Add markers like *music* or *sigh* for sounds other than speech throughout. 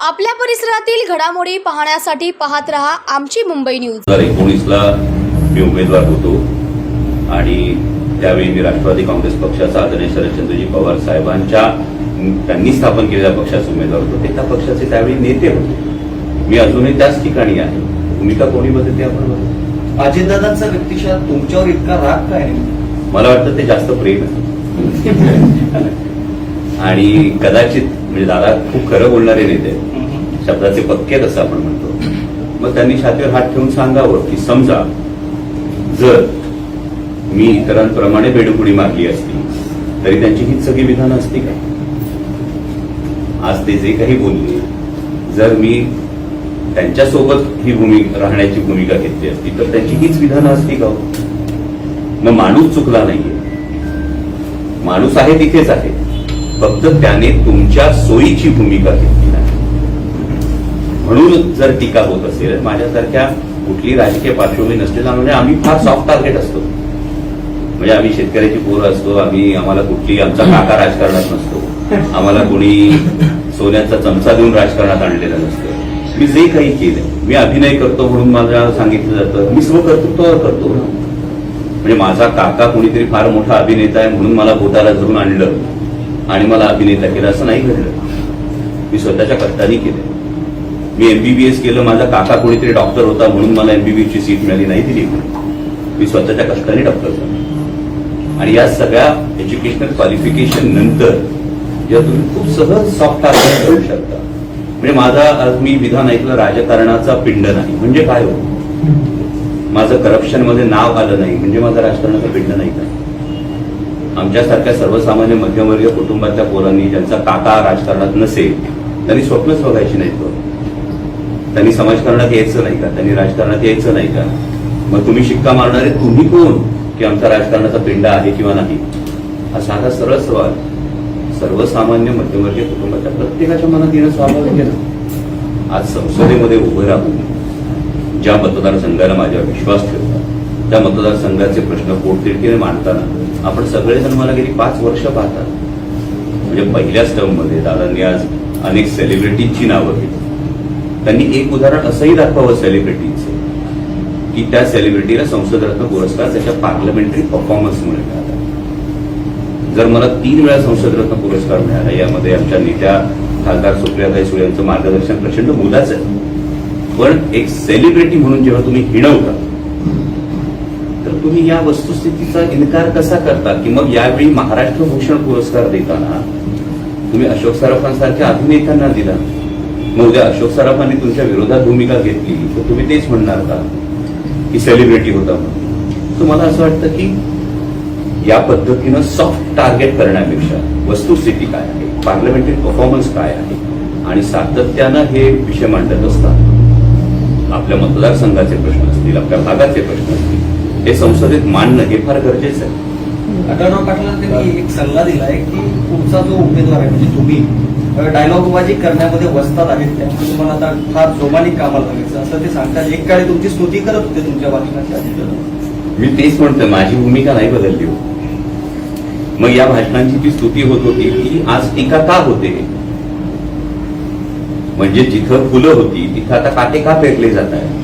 आपल्या परिसरातील घडामोडी पाहण्यासाठी पाहत रहा आमची मुंबई न्यूज. हजार एकोणीसला मी उमेदवार होतो आणि त्यावेळी मी राष्ट्रवादी काँग्रेस पक्षाचा आदरणीय शरदचंद्रजी पवार साहेबांच्या त्यांनी स्थापन केलेल्या पक्षाचे उमेदवार होतो. ते त्या पक्षाचे त्यावेळी नेते होते. मी अजूनही त्याच ठिकाणी आहे. भूमिका कोणी बदलते आपण बघतो अजितदादांचा व्यक्तिशः तुमच्यावर इतका राग काय? मला वाटतं ते जास्त प्रेम आहे *laughs* आणि कदाचित म्हणजे दादा खूप खरं बोलणारे नेते. शब्दाचे पक्के असं आपण म्हणतो मग त्यांनी छातीवर हात ठेवून सांगावं की समजा जर मी इतरांप्रमाणे बेडुकुडी मारली असती तरी त्यांची हीच सगळी विधानं असती का आज ते जे काही बोलले जर मी त्यांच्यासोबत ही भूमिका राहण्याची भूमिका घेतली असती. तर त्यांची हीच विधानं असती का हो? मग माणूस चुकला नाहीये. माणूस आहे तिथेच आहे. फक्त त्याने तुमच्या सोयीची भूमिका घेतली नाही. म्हणून जर टीका होत असेल माझ्यासारख्या कुठली राजकीय पार्श्वभूमी नसलेला म्हणजे आम्ही फार सॉफ्ट टार्गेट असतो. म्हणजे आम्ही शेतकऱ्याची पोरं असतो आम्ही आम्हाला कुठली आमचा काका राजकारणात नसतो. आम्हाला कोणी सोन्याचा चमचा देऊन राजकारणात आणलेला नसतं. मी जे काही केलं मी अभिनय करतो म्हणून मला सांगितलं जातं. मी स्वकर्तृत्व करतो ना. म्हणजे माझा काका कोणीतरी फार मोठा अभिनेता आहे म्हणून मला बोटाला धरून आणलं आणि मला अभिनेता केलं असं नाही घडलं. मी स्वतःच्या कष्टाने केलं मी एमबीबीएस केलं माझा काका कोणीतरी डॉक्टर होता म्हणून मला एमबीबीएसची सीट मिळाली नाही दिली. मी स्वतःच्या कष्टाने डॉक्टर झालो. आणि या सगळ्या एज्युकेशनल क्वालिफिकेशन नंतर या तुम्ही खूप सहज सॉफ्ट टार्गेट करू शकता म्हणजे माझा आज मी विधान ऐकलं राजकारणाचा पिंड नाही. म्हणजे काय हो? माझं करप्शनमध्ये नाव आलं नाही. म्हणजे माझं राजकारणाचा पिंड नाही का? आमच्यासारख्या सर्वसामान्य मध्यमवर्गीय कुटुंबातल्या पोरांनी ज्यांचा काका राजकारणात नसेल त्यांनी स्वप्नच बघायची नाहीत हो. त्यांनी समाजकारणात यायचं नाही का? त्यांनी राजकारणात यायचं नाही का? मग तुम्ही शिक्का मारणारे तुम्ही कोण की आमचा राजकारणाचा पिंड आहे किंवा नाही? हा साधा सरळ सवाल. सर्वसामान्य मध्यमवर्गीय कुटुंबाच्या प्रत्येकाच्या मनात येणं स्वाभाविक आहे ना? आज संसदेमध्ये उभं राहून ज्या मतदारसंघाला माझ्या विश्वास ठेवला त्या मतदारसंघाचे प्रश्न पोटतिडकीने मांडताना आपण सगळेजण मला गेली पाच वर्ष पाहतात. म्हणजे पहिल्याच टर्ममध्ये दादांनी आज अनेक सेलिब्रिटीजची नावं घेतली. त्यांनी एक उदाहरण असंही दाखवावं सेलिब्रिटीचं की त्या सेलिब्रिटीला संसदरत्न पुरस्कार त्याच्या पार्लमेंटरी परफॉर्मन्समुळे मिळाला. जर मला तीन वेळा संसदरत्न पुरस्कार मिळाला यामध्ये आमच्या नेत्या खासदार सुप्रियाताई सुळे यांचं मार्गदर्शन प्रचंड मोलाचं आहे. पण एक सेलिब्रिटी म्हणून जेव्हा तुम्ही हिणवता तर तुम्ही या वस्तुस्थितीचा इन्कार कसा करता? की मग यावेळी महाराष्ट्र भूषण पुरस्कार देताना तुम्ही अशोक सराफांसारख्या अभिनेत्यांना दिला. मग उद्या अशोक सराफांनी तुमच्या विरोधात भूमिका घेतली तर तुम्ही तेच म्हणणार का? की सेलिब्रिटी होता म्हणून. तर मला असं वाटतं की या पद्धतीनं सॉफ्ट टार्गेट करण्यापेक्षा वस्तुस्थिती काय आहे? पार्लमेंटरी परफॉर्मन्स काय आहे? आणि सातत्यानं हे विषय मांडत असतात. आपल्या मतदारसंघाचे प्रश्न असतील आपल्या भागाचे प्रश्न असतील हे संसदेत मांडणं हे फार गरजेचं आहे. आढळराव पाटलांना त्यांनी एक सल्ला दिलाय की तुमचा जो उमेदवार आहे म्हणजे तुम्ही डायलॉगबाजी करण्यामध्ये वस्तात आहेत त्यामुळे तुम्हाला आता फार जोमाने कामाला लागायचं असं ते सांगतात. एक काळी तुमची स्तुती करत होते तुमच्या भाषणाच्या मी तेच म्हणतोय माझी भूमिका नाही बदलली हो. मग या भाषणांची जी स्तुती होत होती ती आज टीका का होते? म्हणजे जिथं फुलं होती तिथं आता काटे का पेरले जात आहे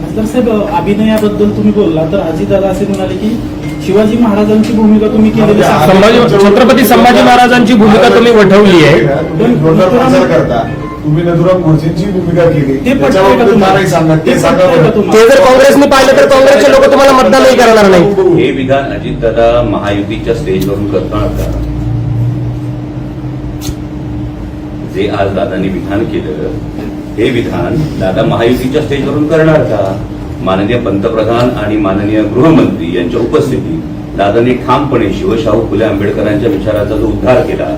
खासदार साहेब अभिनयाबद्दल तुम्ही बोलला तर अजितदादा असे म्हणाले की शिवाजी महाराजांची भूमिका तुम्ही केलेली संभाजी छत्रपती संभाजी महाराजांची भूमिका तुम्ही वठवली आहे. करता. तुम्ही नथुराम गोडसेंची भूमिका केली. ते? नाही सांगा ते सांगा जर काँग्रेसने पाहिलं तर काँग्रेसचे लोक तुम्हाला मतदानही करणार नाही हे विधान अजितदादा महायुतीच्या स्टेजवरून करणार का जे आज दादांनी विधान केलं हे विधान दादा महायुतीच्या स्टेजवरून करणार का? माननीय पंतप्रधान आणि माननीय गृहमंत्री यांच्या उपस्थितीत दादांनी ठामपणे शिवशाहू फुले आंबेडकरांच्या विचाराचा जो उद्धार केला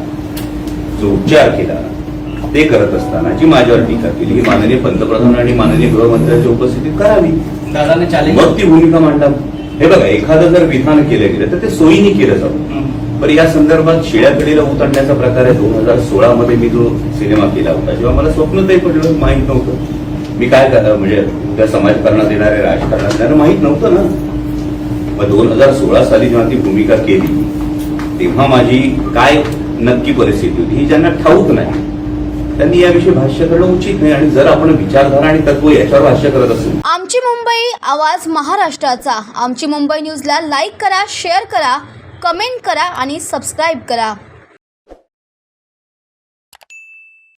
जो उच्चार केला ते करत असताना जी माझ्यावर टीका केली ही माननीय पंतप्रधान आणि माननीय गृहमंत्र्यांच्या उपस्थितीत करावी. मग ती भूमिका मांडा हे बघा एखादं जर विधान केलं गेलं तर ते सोयीने केलं जावं. पण या संदर्भात शिळ्याकडीला उतरण्याचा प्रकार आहे. दोन हजार सोळा मध्ये मी जो सिनेमा केला होता जेव्हा मला स्वप्नतही पडलं माहीत नव्हतं. मी काय म्हणजे त्या समाजकारणात येणारे राजकारणात त्यांना माहीत नव्हतं ना. मग दोन हजार सोळा साली जेव्हा ती भूमिका केली तेव्हा माझी काय नक्की परिस्थिती होती ही ज्यांना ठाऊक नाही त्यांनी याविषयी भाष्य करणं उचित नाही आणि जर आपण विचारधारा आणि तत्व याच्यावर भाष्य करत असू. आमची मुंबई आवाज महाराष्ट्राचा. आमची मुंबई न्यूजला लाईक करा शेअर करा कमेंट करा आणि सबस्क्राईब करा.